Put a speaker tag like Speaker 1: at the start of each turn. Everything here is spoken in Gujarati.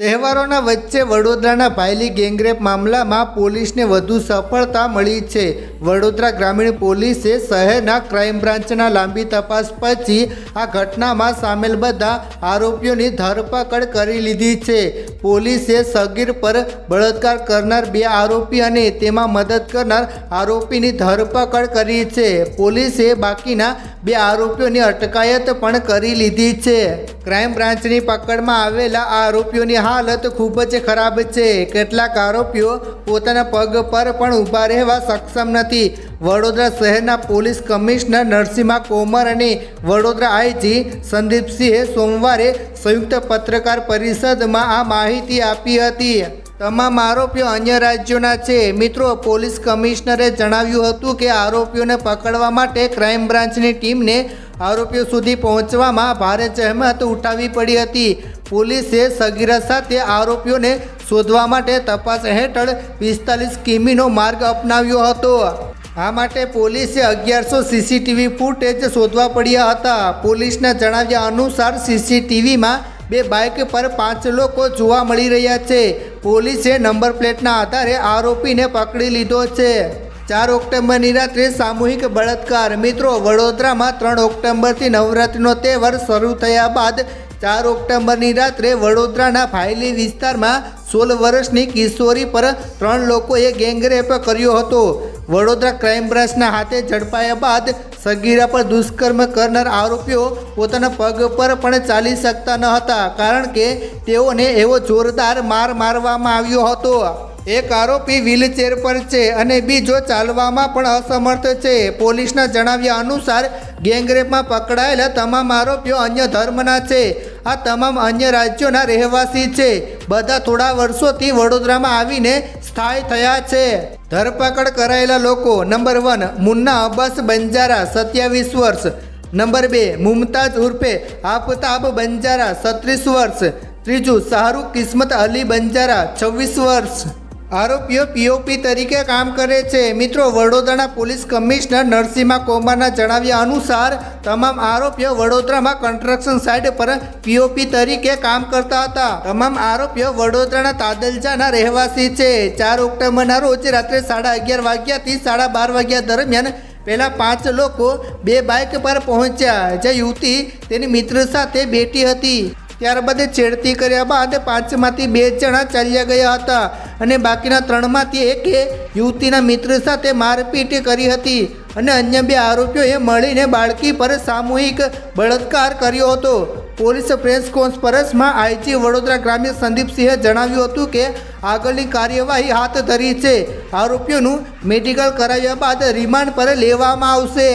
Speaker 1: તહેવારોના વચ્ચે વડોદરાના ભાયલી ગેંગરેપ મામલામાં પોલીસને વધુ સફળતા મળી છે. વડોદરા ગ્રામીણ પોલીસે શહેરના ક્રાઇમ બ્રાન્ચના લાંબી તપાસ પછી આ ઘટનામાં સામેલ બધા આરોપીઓની ધરપકડ કરી લીધી છે. પોલીસે સગીર પર બળાત્કાર કરનાર બે આરોપી અને તેમાં મદદ કરનાર આરોપીની ધરપકડ કરી છે. પોલીસે બાકીના બે આરોપીઓની અટકાયત પણ કરી લીધી છે. ક્રાઇમ બ્રાન્ચની પકડમાં આવેલા આ આરોપીઓની હાલત ખૂબ જ ખરાબ છે. કેટલાક આરોપીઓ પોતાના પગ પર પણ ઊભા રહેવા સક્ષમ નથી. વડોદરા શહેરના પોલીસ કમિશનર નરસિંહા કોમર અને વડોદરા આઈજી સંદીપસિંહે સોમવારે સંયુક્ત પત્રકાર પરિષદમાં આ માહિતી આપી હતી. તમામ આરોપીઓ અન્ય રાજ્યોના છે. મિત્રો, પોલીસ કમિશનરે જણાવ્યું હતું કે આરોપીઓને પકડવા માટે ક્રાઇમ બ્રાન્ચની ટીમને આરોપીઓ સુધી પહોંચવામાં ભારે જહેમત ઉઠાવવી પડી હતી. પોલીસે સગીરા સાથે આરોપીઓને શોધવા માટે તપાસ હેઠળ પિસ્તાલીસ કિમીનો માર્ગ અપનાવ્યો હતો. આ માટે પોલીસે અગિયારસો સીસીટીવી ફૂટેજ શોધવા પડ્યા હતા. પોલીસના જણાવ્યા અનુસાર સીસીટીવીમાં બે બાઇક પર પાંચ લોકો જોવા મળી રહ્યા છે. પોલીસે નંબર પ્લેટના આધારે આરોપીને પકડી લીધો છે. ચાર ઓક્ટોબરની રાત્રે સામૂહિક બળાત્કાર. મિત્રો, વડોદરામાં ત્રણ ઓક્ટોબરથી નવરાત્રિનો તહેવાર શરૂ થયા બાદ ચાર ઓક્ટોબરની રાત્રે વડોદરાના ફાયલી વિસ્તારમાં સોળ વર્ષની કિશોરી પર ત્રણ લોકોએ ગેંગરેપ કર્યો હતો. વડોદરા ક્રાઇમ બ્રાન્ચના હાથે ઝડપાયા બાદ સગીરા પર દુષ્કર્મ કરનાર આરોપીઓ પોતાના પગ પર પણ ચાલી શકતા ન હતા, કારણ કે તેઓને એવો જોરદાર માર મારવામાં આવ્યો હતો. એક આરોપી વ્હીલચેર પર છે અને બીજો ચાલવામાં પણ અસમર્થ છે. પોલીસના જણાવ્યા અનુસાર, ગેંગરેપમાં પકડાયેલા તમામ આરોપીઓ અન્ય ધર્મના છે. આ તમામ અન્ય રાજ્યોના રહેવાસી છે. બધા થોડા વર્ષોથી વડોદરામાં આવીને સ્થાયી થયા છે. ધરપકડ કરાયેલા લોકો, નંબર વન, મુન્ના અબ્બાસ બંજારા, સત્યાવીસ વર્ષ. નંબર બે મુમતાજ ઉર્ફે આફતાબ બંજારા સત્રીસ વર્ષ. ત્રીજું, શાહરૂખ કિસ્મત અલી બંજારા, છવ્વીસ વર્ષ. આરોપીઓ પીઓપી તરીકે કામ કરે છે. મિત્રો, વડોદરાના પોલીસ કમિશનર નરસિંહા કોમારના જણાવ્યા અનુસાર, તમામ આરોપીઓ વડોદરામાં કન્સ્ટ્રક્શન સાઇટ પર પીઓપી તરીકે કામ કરતા હતા. તમામ આરોપીઓ વડોદરાના તાદલજાના રહેવાસી છે. ચાર ઓક્ટોબરના રોજ રાત્રે સાડા અગિયાર વાગ્યાથી સાડા બાર વાગ્યા દરમિયાન પહેલા પાંચ લોકો બે બાઇક પર પહોંચ્યા. જે યુવતી તેની મિત્ર સાથે બેઠી હતી. ત્યારબાદ છેડતી કર્યા બાદ પાંચમાંથી બે જણા ચાલ્યા ગયા હતા. અને બાકીના ત્રણમાંથી એકે યુવતીના મિત્ર સાથે મારપીટ કરી હતી અને અન્ય બે આરોપીઓએ મળીને બાળકી પર સામૂહિક બળાત્કાર કર્યો હતો. પોલીસ પ્રેસ કોન્ફરન્સમાં આઈજી વડોદરા ગ્રામ્ય સંદીપસિંહે જણાવ્યું હતું કે આગળની કાર્યવાહી હાથ ધરી છે. આરોપીઓનું મેડિકલ કરાવ્યા બાદ રિમાન્ડ પર લેવામાં આવશે.